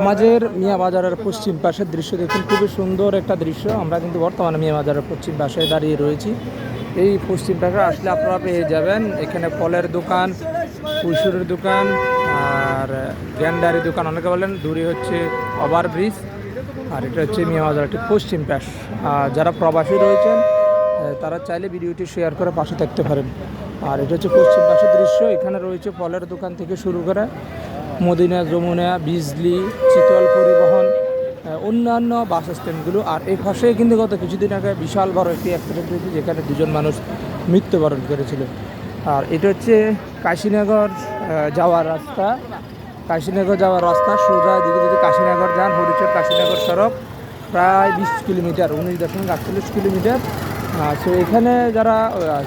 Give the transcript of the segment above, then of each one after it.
আমাদের মিয়া বাজারের পশ্চিম পাশের দৃশ্য দেখুন। খুবই সুন্দর একটা দৃশ্য। আমরা কিন্তু বর্তমানে মিয়া বাজারের পশ্চিম পাশে দাঁড়িয়ে রয়েছি। এই পশ্চিম পাশে আসলে আপনারা পেয়ে যাবেন। এখানে ফলের দোকান কুসুরের দোকান, আর গ্যান্ডারি দোকান অনেকে বলেন। দূরে হচ্ছে ওভারব্রিজ, আর এটা হচ্ছে মিয়া বাজার একটি পশ্চিম পাশ। যারা প্রবাসী রয়েছেন তারা চাইলে ভিডিওটি শেয়ার করে পাশে থাকতে পারেন। আর এটা হচ্ছে পশ্চিম পাশের দৃশ্য। এখানে রয়েছে ফলের দোকান থেকে শুরু করে মদিনা, যমুনা, বিজলি শীতল পরিবহন অন্যান্য বাস স্ট্যান্ডগুলো আর এই পাশে কিন্তু গত কিছুদিন আগে বিশাল বড় একটি অ্যাক্সিডেন্ট হয়েছে, যেখানে দুজন মানুষ মৃত্যুবরণ করেছিল। আর এটা হচ্ছে কাশীনগর যাওয়ার রাস্তা। কাশীনগর যাওয়ার রাস্তা সোজা দিকে যদি কাশীনগর যান, হরিচর কাশীনগর সড়ক, প্রায় বিশ কিলোমিটার, উনিশ দশমিক আটচল্লিশ কিলোমিটার। সো এখানে যারা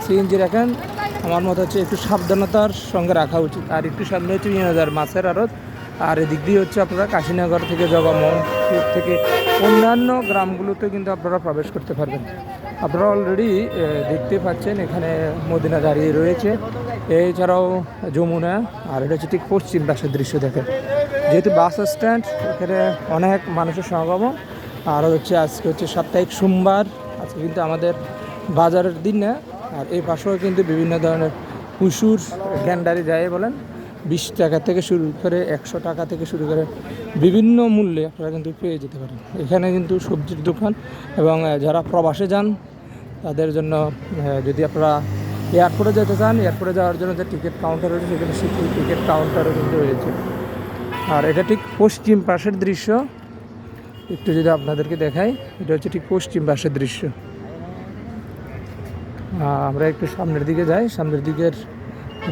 সিএনজি রাখেন আমার মতো হচ্ছে একটু সাবধানতার সঙ্গে রাখা উচিত। আর একটু সামনে হচ্ছে তিন হাজার মাছের আড়ত। আর এদিক দিয়ে হচ্ছে আপনারা কাশীনগর থেকে জগমোহন থেকে অন্যান্য গ্রামগুলোতে কিন্তু আপনারা প্রবেশ করতে পারবেন। আপনারা অলরেডি দেখতে পাচ্ছেন এখানে মদিনা দাঁড়িয়ে রয়েছে। এছাড়াও যমুনা, আর এটা হচ্ছে ঠিক পশ্চিম পাশের দৃশ্য দেখেন। যেহেতু বাস স্ট্যান্ড এখানে অনেক মানুষের সমাগম। আর হচ্ছে আজকে হচ্ছে সাপ্তাহিক সোমবার। আজকে কিন্তু আমাদের বাজারের দিন না। আর এই পাশেও কিন্তু বিভিন্ন ধরনের কুসুর গ্যান্ডারি যায় বলেন, বিশ টাকা থেকে শুরু করে একশো টাকা থেকে শুরু করে বিভিন্ন মূল্যে আপনারা কিন্তু পেয়ে যেতে পারেন। এখানে কিন্তু সবজির দোকান এবং যারা প্রবাসে যান, তাদের জন্য যদি আপনারা এয়ারপোর্টে যেতে চান, এয়ারপোর্টে যাওয়ার জন্য যে টিকিট কাউন্টার রয়েছে, সেখানে সিটি টিকিট কাউন্টারও কিন্তু রয়েছে। আর এটা ঠিক পশ্চিম পাশের দৃশ্য। একটু যদি আপনাদেরকে দেখাই, এটা হচ্ছে ঠিক পশ্চিম পাশের দৃশ্য। আমরা একটু সামনের দিকে যাই। সামনের দিকের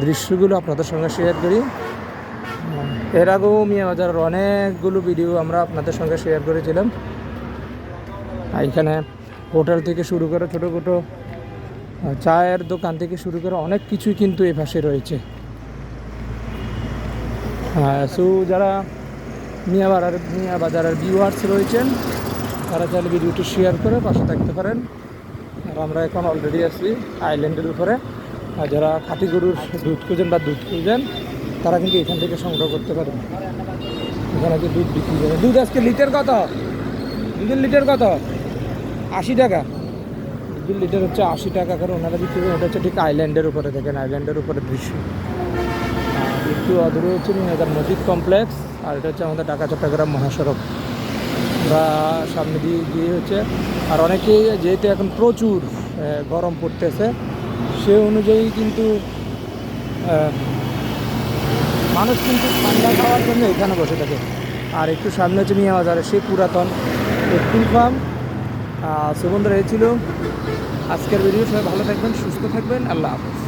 দৃশ্যগুলো আপনাদের সঙ্গে শেয়ার করি। এর আগেও মিয়া বাজারের অনেকগুলো ভিডিও আমরা আপনাদের সঙ্গে শেয়ার করেছিলাম। এখানে হোটেল থেকে শুরু করে ছোটো ছোটো চায়ের দোকান থেকে শুরু করে অনেক কিছুই কিন্তু এ পাশে রয়েছে। সো যারা মিয়া বাজার মিয়া বাজারের ভিউয়ার্স রয়েছেন, তারা চাইলে ভিডিওটি শেয়ার করে পাশে থাকতে পারেন। আর আমরা এখন অলরেডি আছি আইল্যান্ডের উপরে। আর যারা খাঁটি গরুর দুধ খুঁজেন বা দুধ খুঁজেন, তারা কিন্তু এখান থেকে সংগ্রহ করতে পারেন এখানে যে দুধ বিক্রি করে। দুধ আজকে লিটার কত? দুধের লিটার কত? আশি টাকা। দুধের লিটার হচ্ছে আশি টাকা করে ওনারা বিক্রি করেন ওটা হচ্ছে ঠিক আইল্যান্ডের উপরে দেখেন আইল্যান্ডের উপরে দৃশ্য। একটু অদূরে হচ্ছে মসজিদ কমপ্লেক্স আর এটা হচ্ছে আমাদের ঢাকা চট্টগ্রাম মহাসড়ক। আমরা সামনে দিয়ে গিয়ে হচ্ছে, আর অনেকেই যেহেতু এখন প্রচুর গরম পড়তেছে, সে অনুযায়ী কিন্তু মানুষ কিন্তু ঠান্ডা খাওয়ার জন্য এখানে বসে থাকে। আর একটু সামনে হচ্ছে মিয়া বাজারে সেই পুরাতন ফুল ফার্ম সুবন্ধ রয়েছিল আজকের ভিডিও সবাই ভালো থাকবেন, সুস্থ থাকবেন, আল্লাহ হাফেজ।